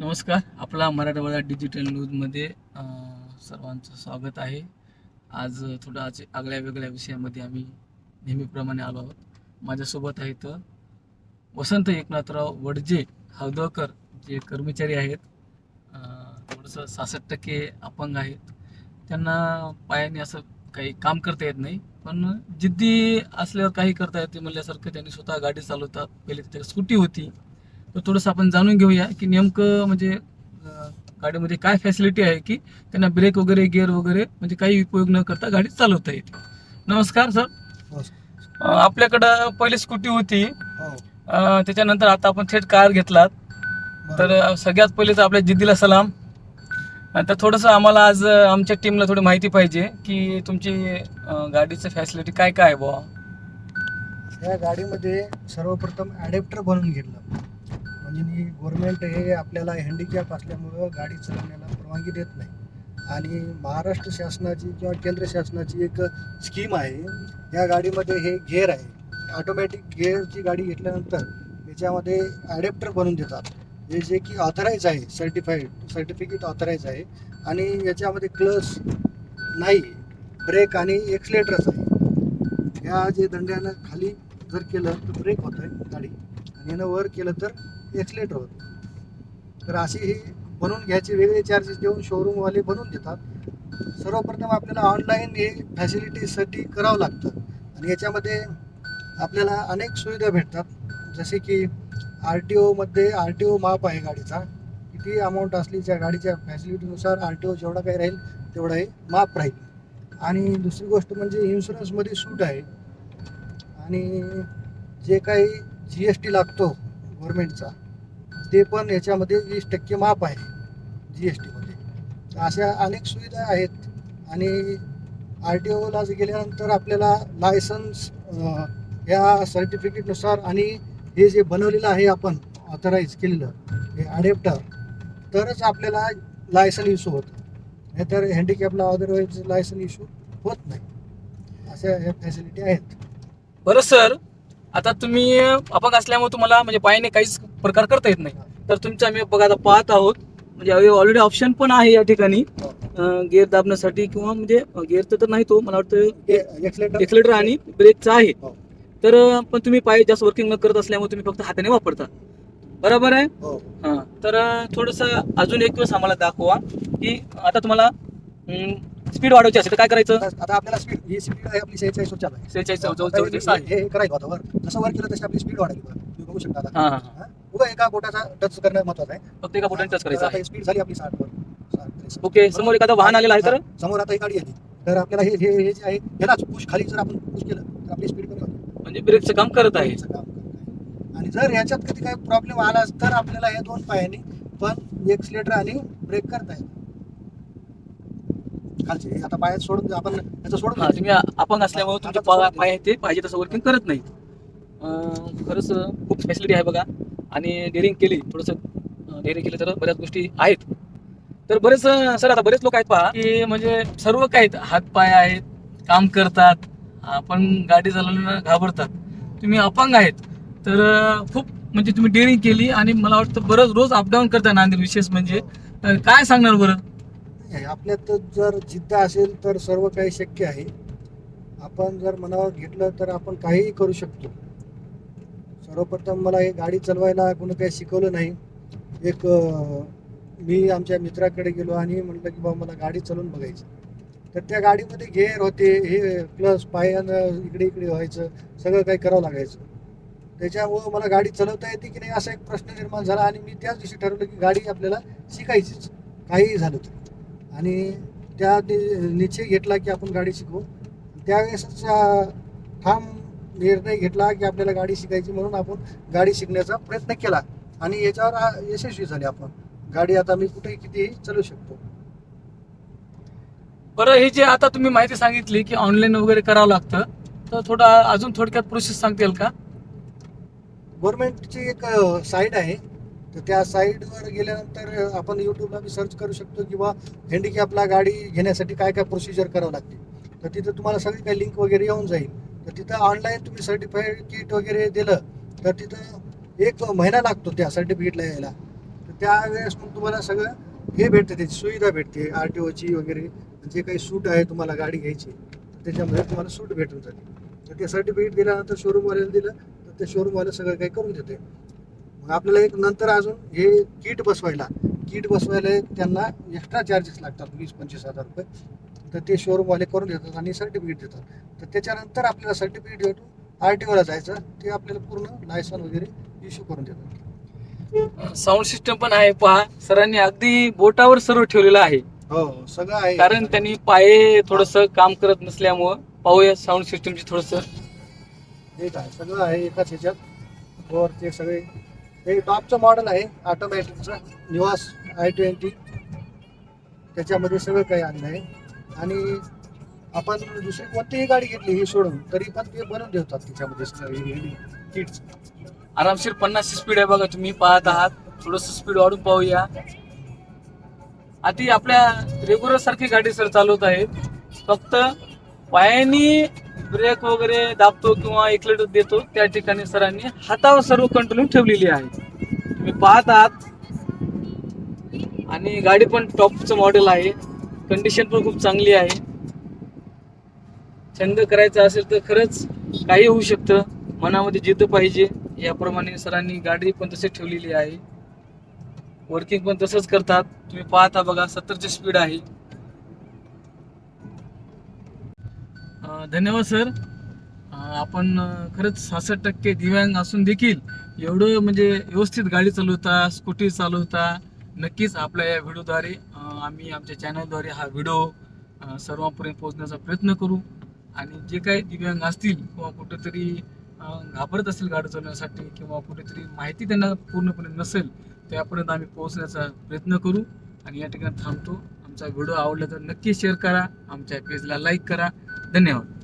नमस्कार आपला मराठवाडा डिजिटल न्यूजमध्ये सर्वांचं स्वागत आहे. आज थोडं आज आगळ्या वेगळ्या विषयामध्ये आम्ही नेहमीप्रमाणे आलो आहोत. माझ्यासोबत आहेत वसंत एकनाथराव वडजे हवदकर जे कर्मचारी आहेत. थोडंसं सहासष्ट टक्के अपंग आहेत. त्यांना पायाने असं काही काम करता येत नाही पण जिद्दी असल्यावर काही करता येते म्हणल्यासारखं त्यांनी स्वतः गाडी चालवतात पहिले त्याच्याकडे स्कूटी होती. तर थोडंसं आपण जाणून घेऊया की नेमकं म्हणजे गाडीमध्ये काय फॅसिलिटी आहे की त्यांना ब्रेक वगैरे गिअर वगैरे म्हणजे काही उपयोग न करता गाडी चालवता येते. नमस्कार सर आपल्याकडं पहिली स्कूटी होती. हो. त्याच्यानंतर आता आपण थेट कार घेतलात. तर सगळ्यात पहिले तर आपल्या जिद्दीला सलाम. तर थोडंसं आम्हाला आज आमच्या टीमला थोडी माहिती पाहिजे की तुमची गाडीचं फॅसिलिटी काय काय आहे बुवा? या गाडीमध्ये सर्वप्रथम ॲडेप्टर बनवून घेतलं. म्हणजे गव्हर्नमेंट हे आपल्याला हँडिकॅप असल्यामुळं गाडी चालवण्याला परवानगी देत नाही. आणि महाराष्ट्र शासनाची किंवा केंद्र शासनाची एक स्कीम आहे. या गाडीमध्ये हे गेअर आहे. ऑटोमॅटिक गेअरची गाडी घेतल्यानंतर याच्यामध्ये ॲडेप्टर बनवून देतात. हे जे की ऑथराईज आहे सर्टिफाईड सर्टिफिकेट ऑथराईज आहे. आणि याच्यामध्ये क्लच नाही ब्रेक आणि एक्सलेटरच आहे. ह्या जे दंड्यानं खाली जर केलं तर ब्रेक होत आहे गाडी. आणि यानं वर केलं तर एक्सलेटर होतं. तर अशी ही बनवून घ्यायचे वेगळे चार्जेस देऊन शोरूमवाले बनवून देतात. सर्वप्रथम आपल्याला ऑनलाईन हे फॅसिलिटीसाठी करावं लागतं. आणि याच्यामध्ये आपल्याला अनेक सुविधा भेटतात. जसे की आर टी ओमध्ये आर टी ओ माप आहे गाडीचा. किती अमाऊंट असली त्या गाडीच्या फॅसिलिटीनुसार आर टी ओ जेवढा काही राहील तेवढा हे माप राहील. आणि दुसरी गोष्ट म्हणजे इन्शुरन्समध्ये सूट आहे. आणि जे काही जी एस टी लागतो गव्हर्मेंटचा ते पण याच्यामध्ये वीस टक्के माफ आहे जी एस टीमध्ये अशा अनेक सुविधा आहेत आणि आर टी ओला गेल्यानंतर आपल्याला लायसन्स या सर्टिफिकेटनुसार आणि हे जे बनवलेलं आहे आपण ऑथराईज केलेलं हे ॲडेप्टर तरच आपल्याला लायसन इश्यू होतं. नाहीतर हँडिकॅपला अदरवाईज लायसन इश्यू होत नाही. अशा ह्या फॅसिलिटी आहेत. बरं सर आता तुम्ही अपंग असल्यामुळे तुम्हाला म्हणजे पायाने काहीच प्रकार करता येत नाही. तर तुमचं आम्ही बघा आता पाहत आहोत. म्हणजे ऑलरेडी ऑप्शन पण आहे या ठिकाणी. गिअर दाबण्यासाठी किंवा म्हणजे गिअरचं तर नाही तो मला वाटतं एक्सलेटर आणि ब्रेकचा आहे. हो. तर पण तुम्ही पाय जास्त वर्किंग न करत असल्यामुळे तुम्ही फक्त हाताने वापरता. बरोबर आहे? हो. हा. तर थोडस अजून एक दिवस आम्हाला दाखवा की आता तुम्हाला स्पीड वाढवायची असेल तर काय करायचं? आता आपल्याला स्पीड ही स्पीड आहे आपली सेहेचाळीस आहे. सेहेचाळीस हे- करायचं होतं वर जसं वर केलं तशी आपली स्पीड वाढायली बघा. तुम्ही बघू शकता आता. हा. हा? उगा एका बोटाचा टच करणं महत्वाचं आहे. फक्त एका बोटाने टच करायचं आहे. स्पीड झाली आपली साठ वर साठ. ओके समोर एखादं वाहन आलेलं आहे तर? समोर आता ही गाडी आली. तर आपल्याला हे हे हे जे आहे यालाच पुश खाली जर आपण पुश केलं तर आपली स्पीड कमी होते. म्हणजे ब्रेकचं काम करत आहे. काम करत आहे. आणि जर याच्यात कधी काही प्रॉब्लेम आला तर आपल्याला हे दोन पायाने पण एक्सलेटर आणि ब्रेक करता येईल खालचे. हे आता पायात सोडून आपण याचं सोडून हा द्यायचं. तुम्ही अपंग असल्यामुळे तुमचे पाय पाय आहेत ते पाहिजे तसं वर्किंग करत नाही अं, खरंच अं, खूप फॅसिलिटी आहे बघा. आणि डेअरिंग केली थोडंसं डेअरिंग केलं तर बऱ्याच गोष्टी आहेत. तर बरेच सर आता बरेच लोक आहेत पहा की म्हणजे सर्व काय आहेत आहेत काम करतात आपण गाडी चालवण्याला घाबरतात. तुम्ही अपंग आहेत. तर खूप म्हणजे तुम्ही डेअरिंग केली आणि मला वाटतं बरंच रोज अपडाऊन करता नांदेड विशेष म्हणजे. काय सांगणार बरं? आपल्यात जर जिद्द असेल तर सर्व काही शक्य आहे. आपण जर मनावर घेतलं तर आपण काहीही करू शकतो. सर्वप्रथम मला हे गाडी चालवायला कोणी काही शिकवलं नाही. एक मी आमच्या मित्राकडे गेलो आणि म्हटलं की बाबा मला गाडी चालवून बघायची. तर त्या गाडीमध्ये गेअर होते हे प्लस पायानं इकडे इकडे व्हायचं सगळं काही करावं लागायचं. त्याच्यामुळं मला गाडी चालवता येते की नाही असा एक प्रश्न निर्माण झाला आणि मी त्याच दिवशी ठरवलं की गाडी आपल्याला शिकायचीच. काहीही झालं तर. आणि त्या निश्चय घेतला की आपण गाडी शिकवू. त्यावेळेसच ठाम निर्णय घेतला की आपल्याला गाडी शिकायची म्हणून आपण गाडी शिकण्याचा प्रयत्न केला. आणि याच्यावर यशस्वी झाले आपण. गाडी आता मी कुठेही कितीही चालू शकतो. बरं हे जे आता तुम्ही माहिती सांगितली की ऑनलाईन वगैरे करावं लागतं तर थोडा अजून थोडक्यात प्रोसेस सांगता येईल का? गव्हर्नमेंटची एक साईट आहे. तर त्या साईटवर गेल्यानंतर आपण यूट्यूबला बी सर्च करू शकतो किंवा हँडिकॅपला गाडी घेण्यासाठी काय काय प्रोसिजर करावं लागते. तर तिथं तुम्हाला सगळी काही लिंक वगैरे येऊन जाईल. तर तिथं ऑनलाईन तुम्ही सर्टिफाईड किट वगैरे दिलं तर तिथं एक महिना लागतो त्या सर्टिफिकेटला यायला. तर त्यावेळेस मग तुम्हाला सगळं हे भेटते त्याची सुविधा भेटते आर टी ओची वगैरे जे काही सूट आहे तुम्हाला गाडी घ्यायची त्याच्यामध्ये तुम्हाला सूट भेटून जाते. तर ते सर्टिफिकेट दिल्यानंतर शोरूमवाल्याला दिलं तर ते शोरूमवाले सगळं काही करून देते. मग आपल्याला एक नंतर अजून हे किट बसवायला किट बसवायला त्यांना एक्स्ट्रा चार्जेस लागतात वीस पंचवीस हजार रुपये. तर ते शोरूमवाले करून देतात आणि सर्टिफिकेट देतात. तर त्याच्यानंतर आपल्याला सर्टिफिकेट भेटून आर टी ओला जायचं. ते आपल्याला पूर्ण लायसन वगैरे इश्यू करून देतात. साऊंड सिस्टम पण आहे. पहा सरांनी अगदी बोटावर सर्व ठेवलेलं आहे. हो सगळं आहे. कारण त्यांनी पाये थोडस काम करत नसल्यामुळं पाहूया साऊंड सिस्टमची थोडस. एक आहे सगळं आहे एकाच ह्याच्यात. वर ते सगळे. हे टॉपचं मॉडेल आहे ऑटोमॅटिकचं निवास आय ट्वेंटी त्याच्यामध्ये सगळं काही आलेलं आहे आणि आपण दुसरी कोणतीही गाडी घेतली हे सोडून तरी पण ते बनवून ठेवतात त्याच्यामध्ये किट्स आरामशीर पन्नास स्पीड आहे बघा तुम्ही पाहत आहात. थोडस स्पीड वाढून पाहूया. आधी आपल्या रेग्युलर सारखी गाडी सर चालवत आहेत. फक्त पायानी ब्रेक वगैरे दाबतो किंवा एक्लेटर देतो त्या ठिकाणी सरांनी हातावर सर्व कंट्रोल ठेवलेली आहे. तुम्ही पाहत आहात. आणि गाडी पण टॉपचं मॉडेल आहे. कंडिशन पण खूप चांगली आहे. छंद करायचा असेल तर खरंच काही होऊ शकतं. मनामध्ये जिद्द पाहिजे. याप्रमाणे सरांनी गाडी पण तशी ठेवलेली आहे. वर्किंग पण तसंच करतात. तुम्ही पाहता बघा सत्तरची स्पीड आहे. धन्यवाद सर. आपण खरंच सहासष्ट टक्के दिव्यांग असून देखील एवढं म्हणजे व्यवस्थित गाडी चालवता स्कूटी चालवता नक्कीच आपल्या या व्हिडिओद्वारे आम्ही आमच्या चॅनलद्वारे हा व्हिडिओ सर्वांपर्यंत पोहोचण्याचा प्रयत्न करू. आणि जे काही दिव्यांग असतील किंवा कुठेतरी घाबरत असेल गाडी चालवण्यासाठी किंवा कुठेतरी माहिती त्यांना पूर्णपणे नसेल त्यापर्यंत आम्ही पोहोचण्याचा प्रयत्न करू. आणि या ठिकाणी थांबतो. आमचा व्हिडिओ आवडला तर नक्की शेअर करा. आमच्या पेजला लाईक करा. धन्यवाद.